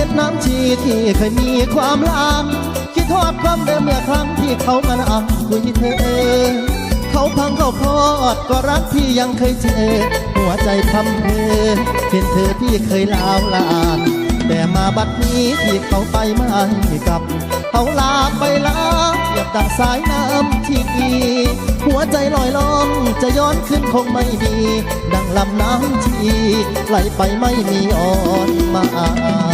็ดน้ำชีที่เคยมีความลังคิดทอดความเดิมเมื่อครั้งที่เขามานั่งคุยเธอ เขาพังเขาพอดก็รักพี่ยังเคยเจอ หัวใจพำเพอเห็นเธอพี่เคยลาวลานแต่มาบัดนี้ที่เขาไปไม่กลับ เขาลาไปลาเหยียบดังสายน้ำที่ดีหัวใจลอยล่องจะย้อนขึ้นคงไม่มี ดังลำน้ำชีไหลไปไม่มีอ่อนมา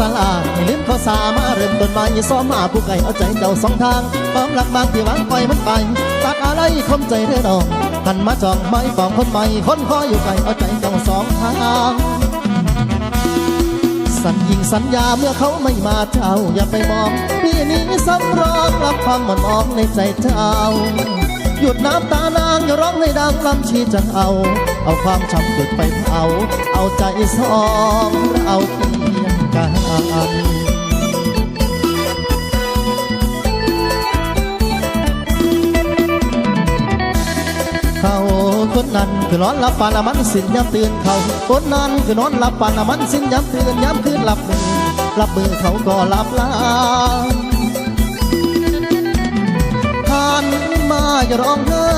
สลาให้ลืมเขาสามาเริ่มต้นใหม่ซ้อมมาผู้ไก่เอาใจเจ้าสองทางความรักบางที่วางปล่อยมันไปตัดอะไรคมใจเด้อดอกหันมาจองไม้ปองคนใหม่คนคอยอยู่ไกลเอาใจเจ้าสองทางสัญญิงสัญญาเมื่อเขาไม่มาเจ้าอย่าไปมองพี่นี้สำรองรับความหมอนมองในใจเจ้า หยุดน้ำตานางอย่าร้องให้ดังลำชีจะเอา เอาความช้ำหยุดไปเผาเอาใจสองเราเคี กันเขาคนนั้นคือนอนหลับปานละมันสิ้นย้ำตื่นเขาคนนั้นคือนอนหลับปานละมันสิ้นย้ำตื่นย้ำคืนหลับมือหลับมือเขาก็หลับลาผ่านมาอย่าร้องไห้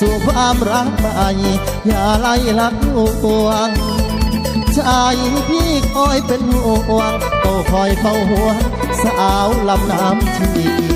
สู่ความรักใหม่อย่าไล่ลักห่วง ชายพี่คอยเป็นห่วงโตคอยเข้าหัว สาวลำน้ำชี